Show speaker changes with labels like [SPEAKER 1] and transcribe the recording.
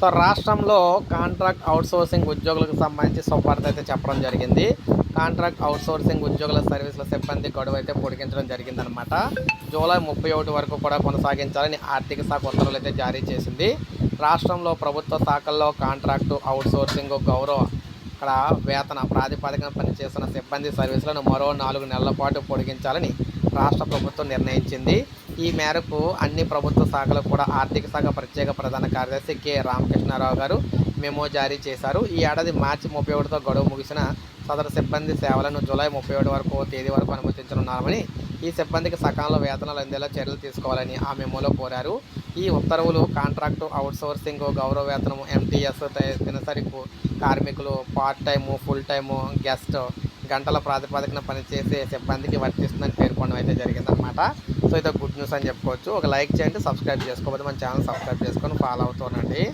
[SPEAKER 1] So రాష్ట్రంలో contract outsourcing ఉద్యోగులకు సంబంధించి శుభార్త అయితే చెప్పడం జరిగింది. కాంట్రాక్ట్ అవుట్సోర్సింగ్ ఉద్యోగుల సర్వీసుల సిబ్బంది గడువు అయితే పొడిగించడం జరిగిందనమాట జూలై ముప్పై ఒకటి వరకు కూడా కొనసాగించాలని ఆర్థిక శాఖ ఉత్తర్వులు అయితే జారీ చేసింది. రాష్ట్రంలో ప్రభుత్వ శాఖల్లో కాంట్రాక్టు అవుట్సోర్సింగ్ గౌరవ ఇక్కడ వేతన ప్రాతిపదికన పనిచేస్తున్న సిబ్బంది సర్వీసులను మరో నాలుగు నెలల పాటు పొడిగించాలని రాష్ట్ర ప్రభుత్వం నిర్ణయించింది. ఈ మేరకు అన్ని ప్రభుత్వ శాఖలకు కూడా ఆర్థిక శాఖ ప్రత్యేక ప్రధాన కార్యదర్శి కె. రామకృష్ణారావు గారు మెమో జారీ చేశారు. ఈ ఏడాది మార్చి ముప్పై ఒకటితో గడువు ముగిసిన సదరు సిబ్బంది సేవలను జూలై ముప్పై ఒకటి వరకు తేదీ వరకు అనుమతించనున్నామని ఈ సిబ్బందికి సకాలంలో వేతనాలు అందేలా చర్యలు తీసుకోవాలని ఆ మెమోలో కోరారు. ఈ ఉత్తర్వులు కాంట్రాక్టు అవుట్సోర్సింగ్ గౌరవ వేతనం ఎంటీఎస్ దినసరికు కార్మికులు part time full time guest గంటల ప్రాతిపదికన పనిచేసే సిబ్బందికి వర్తిస్తుందని పేర్కొనడం అయితే జరిగిందనమాట సో ఇది గుడ్ న్యూస్ అని చెప్పుకోవచ్చు. ఒక లైక్ చేయండి సబ్స్క్రైబ్ చేసుకోకపోతే మన ఛానల్ సబ్స్క్రైబ్ చేసుకొని ఫాలో అవుతానండి